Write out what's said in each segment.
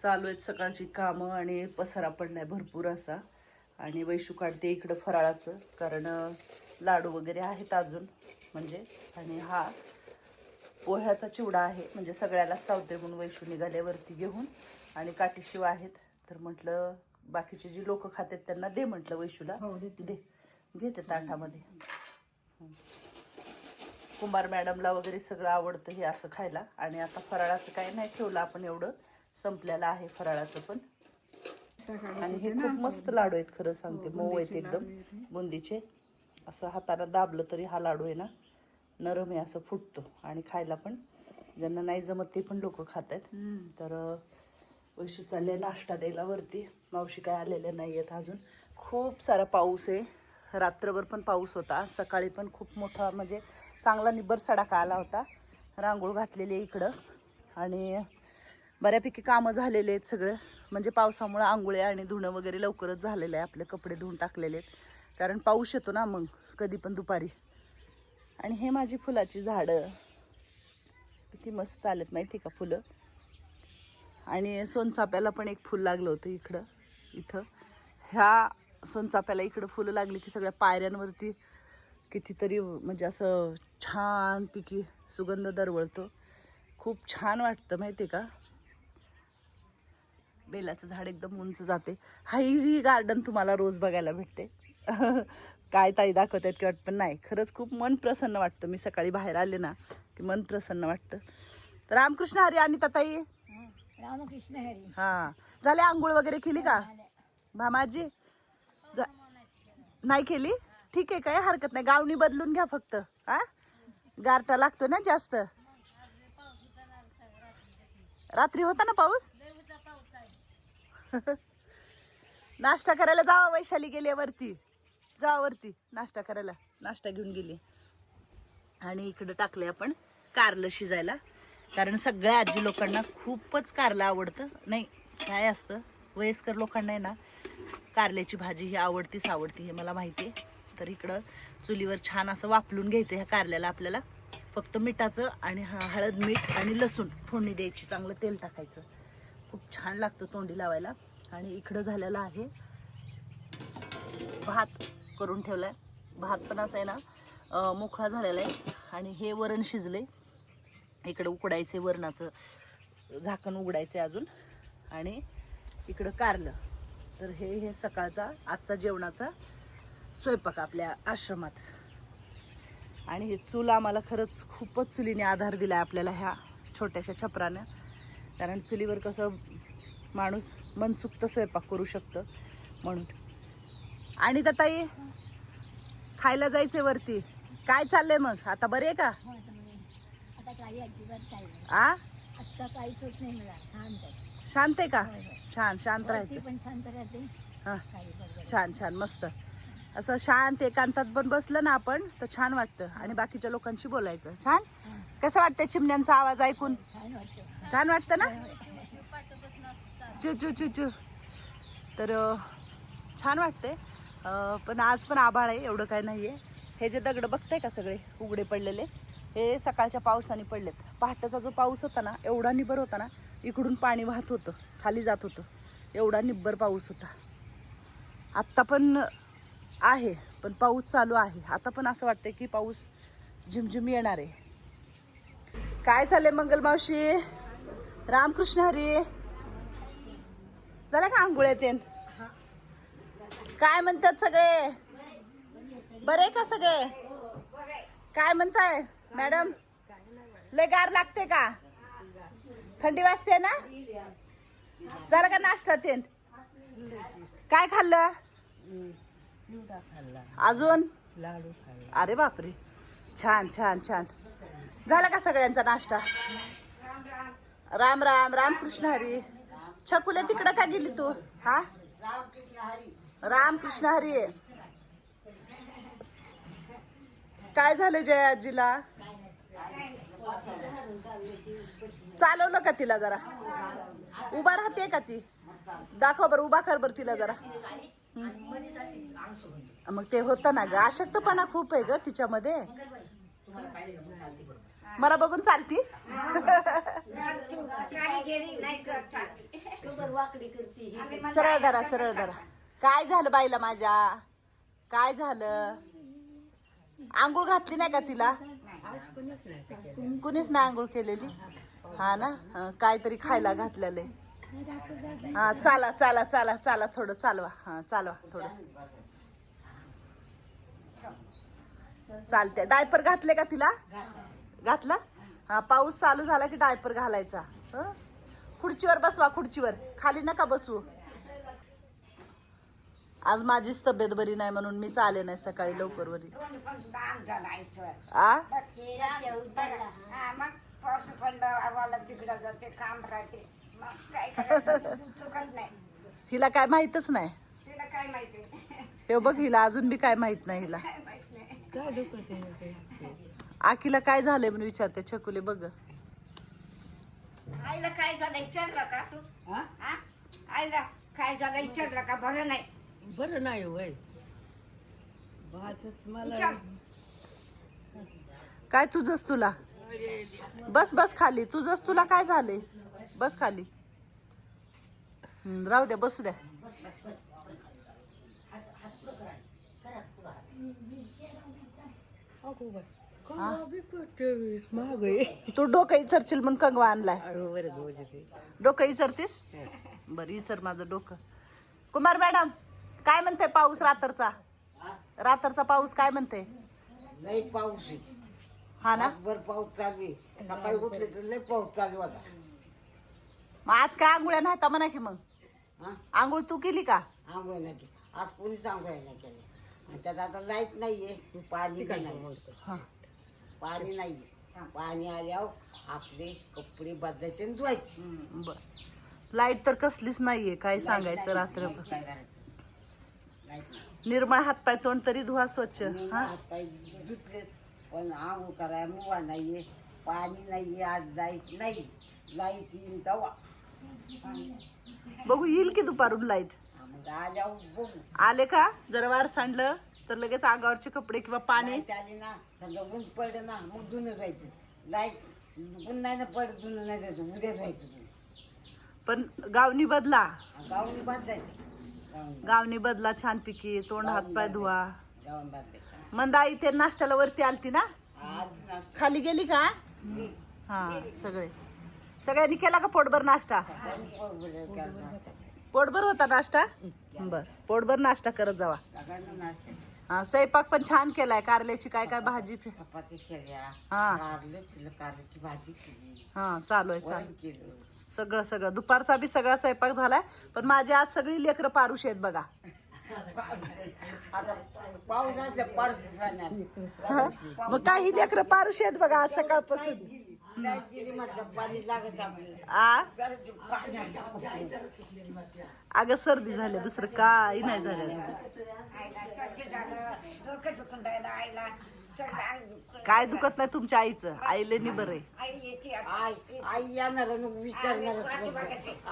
चालू आहेत सकाळची कामं आणि पसारा पडलाय भरपूर असा. आणि वैशू काढते इकडं फराळाचं कारण लाडू वगैरे आहेत अजून म्हणजे आणि हा पोह्याचा चिवडा आहे म्हणजे सगळ्यालाच चावते म्हणून वैशू निघाल्यावरती घेऊन. आणि काठीशिव आहेत तर म्हटलं बाकीचे जी लोक खातात त्यांना दे म्हटलं वैशूला. हो. दे. घेते ताटामध्ये. कुंभार मॅडमला वगैरे सगळं आवडतं हे असं खायला. आणि आता फराळाचं काही नाही ठेवलं आपण एवढं. संपलेलं आहे फराळाचं पण. आणि हे खूप मस्त लाडू आहेत खरं सांगते मऊ आहेत एकदम. बुंदीचे. असं हातानं दाबलं तरी हा लाडू आहे ना नरम आहे असं फुटतो. आणि खायला पण ज्यांना नाही जमत ते पण लोक खात आहेत. तर वैशू चालले नाश्ता द्यायला वरती. मावशी काय आलेल्या नाही आहेत अजून. खूप सारा पाऊस आहे. रात्रभर पण पाऊस होता. सकाळी पण खूप मोठा म्हणजे चांगला निब्बर सडाका आला होता. रांगोळ घातलेली आहे इकडं. आणि बऱ्यापैकी कामं झालेले आहेत सगळं. म्हणजे पावसामुळं आंघोळ्या आणि धुणं वगैरे लवकरच झालेलं आहे. आपले कपडे धुवून टाकलेले आहेत. कारण पाऊस येतो ना मग कधी पण दुपारी. आणि हे माझी फुलाची झाडं. किती मस्त आलेत माहिती का फुलं? आणि सोनचाप्याला पण एक फुल लागलं होतं इकडं इथं. ह्या सोनचाप्याला इकडं फुलं लागली की सगळ्या पायऱ्यांवरती कितीतरी म्हणजे असं छानपैकी सुगंध दरवळतो. खूप छान वाटतं माहिती आहे का? बेलाचं झाड एकदम उंच जाते. हा ही जी गार्डन तुम्हाला रोज बघायला भेटते. काय ताई दाखवत आहेत की वाटतं पण नाही. खरंच खूप मन प्रसन्न वाटतं. मी सकाळी बाहेर आले ना की मन प्रसन्न वाटतं. तर रामकृष्ण हरी आणि ताई रामकृष्ण हरी. हां. झाले आंघोळ वगैरे केली का? भामाजी? नाही केली? ठीक आहे काय? हरकत नाही. गावणी बदलून घ्या फक्त. हा? गारटा लागतो ना जास्त. रात्री होता ना पाऊस? नाश्ता करायला जावा वैशाली गेली वरती. जावा वरती नाश्ता करायला. नाश्ता घेऊन गेली. आणि इकडं टाकले आपण कारलं शिजायला. कारण सगळ्या आजी लोकांना खूपच कारलं आवडतं. नाही काय असतं? वयस्कर लोकांना आहे ना कारल्याची भाजी ही आवडतीच आवडती हे मला माहिती आहे. तर इकडं चुलीवर छान असं वापलून घ्यायचं ह्या कारल्याला आपल्याला. फक्त मिठाचं आणि हळद मीठ आणि लसूण फोडणी द्यायची चांगलं तेल टाकायचं. खूप छान लागतं तोंडी लावायला. आणि इकडं झालेलं आहे. भात करून ठेवलाय. भात पण असं आहे ना मोकळा झालेला आहे. आणि हे वरण शिजले इकडं उकडायचे वरणाचं. झाकण उघडायचं आहे अजून. आणि इकडं कारलं. तर हे हे सकाळचा आजचा जेवणाचा स्वयंपाक आपल्या आश्रमात. आणि हे चूल आम्हाला खरंच खूपच चुलीने आधार दिला आहे आपल्याला ह्या छोट्याशा छपरानं. कारण चुलीवर कसं माणूस मनसुक्त स्वयंपाक करू शकतं म्हणून. आणि तर ताई खायला जायचंय वरती. काय चाललंय मग? आता बरे आहे का? हो आता म्हणे, आता काही अजिबात काही नाही. आ? आत्ता काहीच होत नाही मला शांत आहे. शांत आहे का? होय, होय. छान शांत वरती राहायचं. पण शांत राहते. हा. काही बरोबर छान छान मस्त. असं शांत एकांतात पण बसलं ना आपण तर छान वाटतं. आणि बाकीच्या लोकांशी बोलायचं. छान? कसं वाटतंय चिमण्यांचा आवाज ऐकून? छान वाटतं ना? चू चू चू चू. तर छान वाटतंय. पण आज पण आभाळ आहे एवढं काय नाही आहे हे जे दगड बघताय का सगळे उघडे पडलेले? हे सकाळच्या पावसाने पडलेत. पहाटेचा जो पाऊस होता ना एवढा निब्बर होता ना इकडून पाणी वाहत होतं खाली जात होतं. एवढा निब्बर पाऊस होता. आत्ता पण आहे पण पाऊस चालू आहे. आता पण असं वाटतं की पाऊस झिमझिम येणार आहे. काय चाललंय मंगल मावशी? रामकृष्ण हरी. झालं का आंघोळ येते काय म्हणतात सगळे? बरे का सगळे? काय म्हणताय मॅडम? लय गार लागते का? थंडी वाजते ना? झालं का नाश्ता ते काय खाल्लं? अजून? अरे बापरे. छान छान छान. झाला का सगळ्यांचा नाश्ता? राम राम राम कृष्ण हरी. छकुले तिकडं का गेली तू? हा? राम कृष्ण हरी. काय झालं जय आजीला? चालवलं का तिला जरा? उभा राहते का ती? दाखव बरं उभा कर बरं तिला जरा. मग ते होतं ना ग. अशक्तपणा खूप आहे ग तिच्यामध्ये. मला बघून चालती. सरळ धरा सरळ धरा. काय झालं बाईला माझ्या? काय झालं? आंघोळ घातली नाही का तिला? कुणीच नाही आंघोळ केलेली. हा ना? काहीतरी खायला घातलेलं हा चाला चाला चाला चाला थोडं चालवा. हा चालवा थोडस. चालते डायपर घातले का तिला? घातला? हा पाऊस चालू झाला की डायपर घालायचा. हं? खुर्चीवर बसवा खुर्चीवर. खाली नका बसू. आज माझीच तब्येत बरी नाही म्हणून मी चाले नाही सकाळी लवकर वरी. आ? हिला काय माहितच नाही. काय माहिती हे बघ हिला अजून बी काय माहीत नाही हिला. आकीला काय झालंय म्हणून विचारते छकुले बघ. आईला काय झालं विचारलं का तू? हा? हा आईला काय झालं विचारलं का? बरं नाही. बरं नाही वय. माझच मला विचार. काय तुझंच तुला? बस बस खाली. तुझंच तुला काय झालंय? बस खाली. राहू द्या बसू द्या. अगो बाई. महाग आहे तू डोकं इचरशील म्हणून कंगवा आणलाय. डोकं इचरतीस? बरं इचर माझं डोकं. कुमार मॅडम काय म्हणते पाऊस रात्रचा? रात्रचा पाऊस काय म्हणते? लई पाऊस आहे. हा ना? वर पाऊस चालू आहे. सकाळी उठले तर लई पाऊस चालू होता. मग आज काय आंघोळ्या नाही म्हणा की मग? हा? आंघोळ तू केली का? आंघोळ नाही केली. आज कोणीच आंघोळ नाही केली आणि त्यात आता लाइट नाहीये पाणी बी नाही. हा. पाणी नाहीये. पाणी आल्यावर आपले कपडे बदलायचे आणि धुवायचे. बर. लाइट तर कसलीच नाहीये काय सांगायचं रात्रभर? काय करायचं लाइट नाही. निर्मळ हातपाय तोंड तरी धुवा स्वच्छ मी हा? हातपाय धुतले पण आंघोळ करायला मुवा नाहीये पाणी नाहीये आज लाइट नाही. लाइट येईन तवा बघू येईल की दुपारून लाइट? आले का? जरा वार सांडलं तर लगेच अंगावरचे कपडे किंवा पाणी लाइट आली ना समजा ऊन पडलं ना मग धुणं राहायचं लाइट ऊन नाही ना पडत धुणं नाही जायचं उद्याच व्हायचं धुणं. पण गावनी बदला. गावनी बांधायचं गावनी बदला छानपैकी तोंड हातपाय धुवा. गावून बांधायचं मंदा इथे नाश्त्याला वरती आलती ना? खाली गेली का? हा सगळे. सगळ्यांनी केला का पोटभर नाश्ता. पोटभर होता नाश्ता? बर पोटभर नाश्ता करत जावा. सगळ्यांना नाश्ता हा स्वयंपाक पण छान केलाय कारल्याची काय काय भाजी फे- चपाती केल्या हा. कारलं केलं कारल्याची भाजी केली. हा चालू आहे चालू. वरण केलं. सगळं सगळं. दुपारचा बी सगळा स्वयंपाक झालाय पण माझी आज सगळी लेकरं पारुश आहेत बघा. आता राहणार. मग काही लेकरं पारुश आहेत बघा आज सकाळपासून. आ? अगं सर्दी झाली दुसरं काही नाही झालं. काय दुखत नाही तुमच्या आईचं? आईले नि बरं आहे. आई येणार विचारणार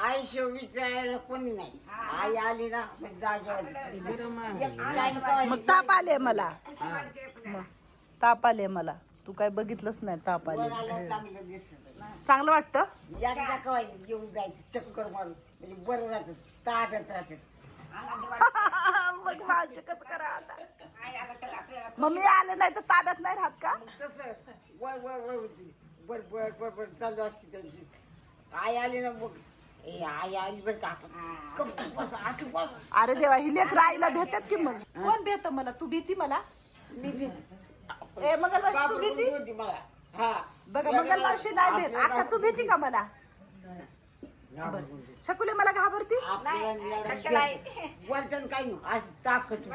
आई शिव विचारायला कोणी नाही. आई आली ना मग जागेवर. ताप आले मला. मग ताप आले मला. तू काय बघितलंच नाही ताप आले चांगलं दिसत चांगलं वाटतं? एकदा कवाय घेऊन जायचं चक्कर मारून. म्हणजे बरं राहतं ताब्यात राहतात मग माझे कसं करा आता? मग मी आलं नाही तर ताब्यात नाही राहत का? तसं वर वर वर होती. बर बर बर बर चालू असते त्यांची. आई आली ना मग. ए आई आली बरं का आपण? गप्प बस असं बस. अरे देवा ही लेकर आईला भेटतात की मग? कोण भेट मला? तू भीती मला? मी बी ए मंगलमावशी तू भीती? होती मला? हा. बघा मंगलमावशी नाही भेट. आता तू भीती का मला. छकुले मला घाबरती? बोलताना काय नाही. अशी ताकद.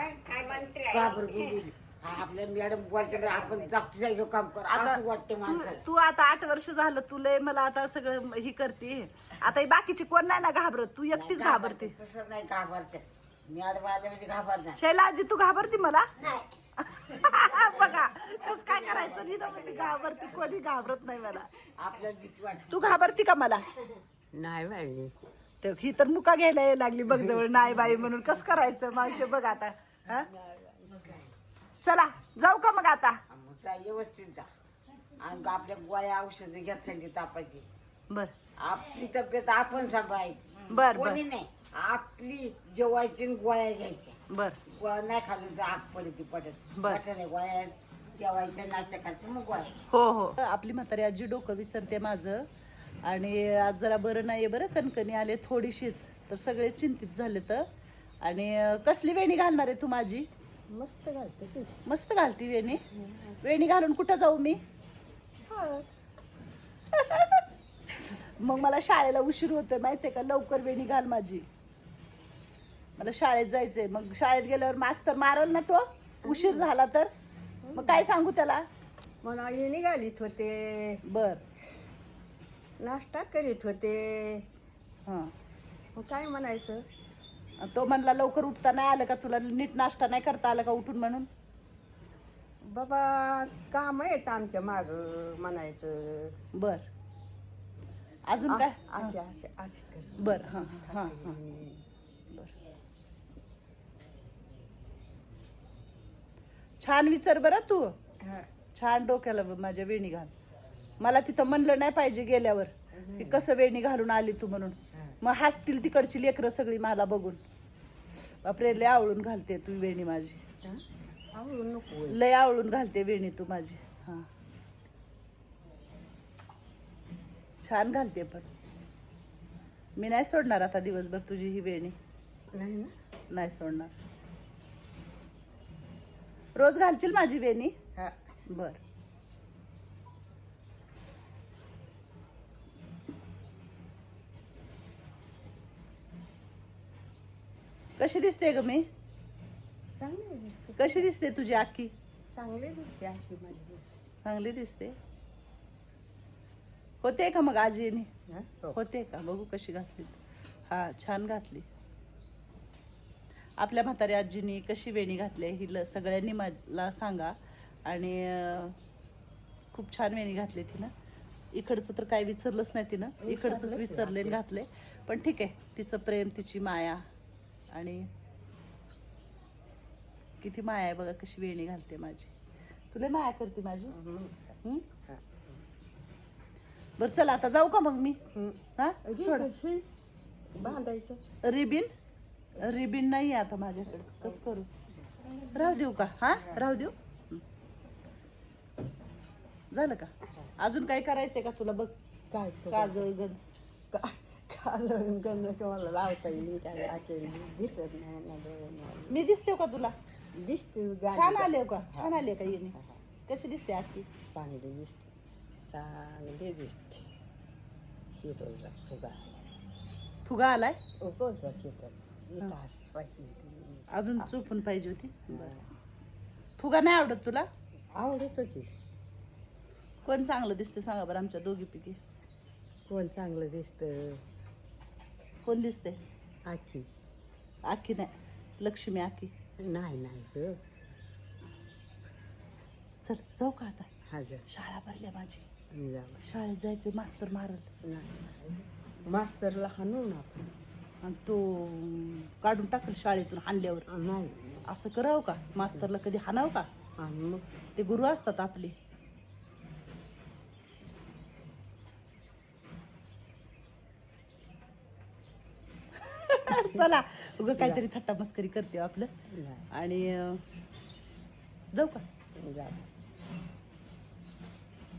हा, आपल्या मॅडम आपण जागती जागेवर काम कर. असं वाटतं तू माणसाला. तू आता आठ वर्ष झालं तुला मला आता सगळं ही करते. आता ही बाकीची कोण नाही ना घाबरत? तू एकटीच घाबरते. तसं नाही घाबरते. मॅडम आल्या म्हणजे घाबरणार. शैला आजी तू घाबरती मला? बघा कस काय करायचं? नी म्हणते घाबरती कोणी घाबरत नाही मला. आपल्याला भीती वाटते. तू घाबरती का मला? नाही बाई. तर ही तर मुका घ्यायला यायला लागली बघ जवळ. नाही बाई म्हणून कस करायचं? मावशी बघ आता. हा? चला जाऊ का मग आता? व्यवस्थित जा. आणि आपल्या गोळ्या औषधं घ्या थंडी तापायची बर. आपली तब्येत आपण सांभाळायची. बर बर. कोणी नाही. आपली जेवायची आणि गोळ्या घ्यायच्या. बर. नाही खाल्लं तर आग पडते पडत बर. गोळ्या जेवायच्या नाश्ता करायचं मग गोळ्या. हो हो. आपली म्हातारी आजी डोकं विचारते माझं. आणि आज जरा बरं नाही बरं कणकणी आले थोडीशीच. तर सगळे चिंतित झाले तर. आणि अं, कसली वेणी घालणार आहे तू माझी? मस्त घालते की. मस्त घालती वेणी? वेणी घालून कुठं जाऊ मी? मग मला शाळेला उशीर होतोय माहितीये का? लवकर वेणी घाल माझी. मला शाळेत जायचंय. मग शाळेत गेल्यावर मास्तर मारल ना तो? उशीर झाला तर? मग काय सांगू त्याला? मला हे निघालीत होते. बर. नाश्ता करीत होते. हां. मग काय म्हणायचं? तो म्हणला लवकर उठता नाही आलं का तुला? नीट नाश्ता नाही करता आलं का उठून म्हणून? बाबा काम आहेत आमच्या माग म्हणायचं. बर. अजून काय? असे असे असे कर. बर हां हां हां बर छान विचार बरं तू. छान डोक्याला ब- माझ्या वेणी घाल. मला तिथं म्हणलं नाही पाहिजे गेल्यावर. की कसं वेणी घालून आली तू म्हणून. मग हसतील तिकडची लेकरं सगळी मला बघून. बापरे लय आवळून घालते तू वेणी माझी. नको. लय आवळून घालते वेणी तू माझी. हा. छान घालते पण. मी नाही सोडणार आता दिवसभर तुझी ही वेणी. नाही ना? नाही सोडणार. रोज घालशील माझी वेणी? हा. बर. कशी दिसते ग मी? चांगले दिसते. कशी दिसते तुझी आखी? चांगले दिसते आहे माझी. चांगली दिसते. होते का मग आजीने? हा? हो. होते का? बघू कशी घातली. हा छान घातली. आपल्या म्हाताऱ्या आजीनी कशी वेणी घातली ही ल- सगळ्यांनी मला सांगा. आणि खूप छान वेणी घातली तिनं. इकडचं तर काय विचारलंच नाही तिनं. इकडचंच विचारले घातले. पण ठीक आहे तिचं प्रेम तिची माया. आणि किती माया आहे बघा कशी वेणी घालते माझी. तुला माया करते माझी? बरं चला आता जाऊ का मग मी? हं. सोड. बांधायचं. रिबिन? रिबिन नाही आहे आता माझ्याकडे. कसं करू? राहू देऊ का? हा? राहू देऊ? हं. झालं का? अजून काय करायचंय का तुला? बघ. काय काजळ गंध. का- काजळ गंध तुम्हाला लावता येईल? काय आखेल दिसत नाही ना. मी दिसते का तुला? दिसते छान आले का? छान आले का येणे कशी दिसते आखी चांगली दिसते. चांगली दिसते. हिरोला फुगा फुगा आलाय? उगवचा पाहिजे अजून चुपून पाहिजे होती? फुगा नाही आवडत तुला? आवडतं की कोण चांगलं दिसते सांगा बरं आमच्या दोघी पैकी कोण चांगलं दिसतं? कोण दिसते आखी. आखी नाही. लक्ष्मी आखी. नाही नाही ग. चल जाऊ का आता? हजर शाळा भरल्या माझी. जावं शाळेत जायचं मास्तर मारल. नाही मास्तरला हाणू ना आपण. आणि तो काढून टाकल शाळेतून हाणल्यावर नाही. असं करावं का? मास्तरला कधी हाणावं का? आणि मग? ते गुरु असतात आपले. चला उगं काहीतरी थट्टा मस्करी करते हो आपलं. नाही. आणि अं, जाऊ का? जावं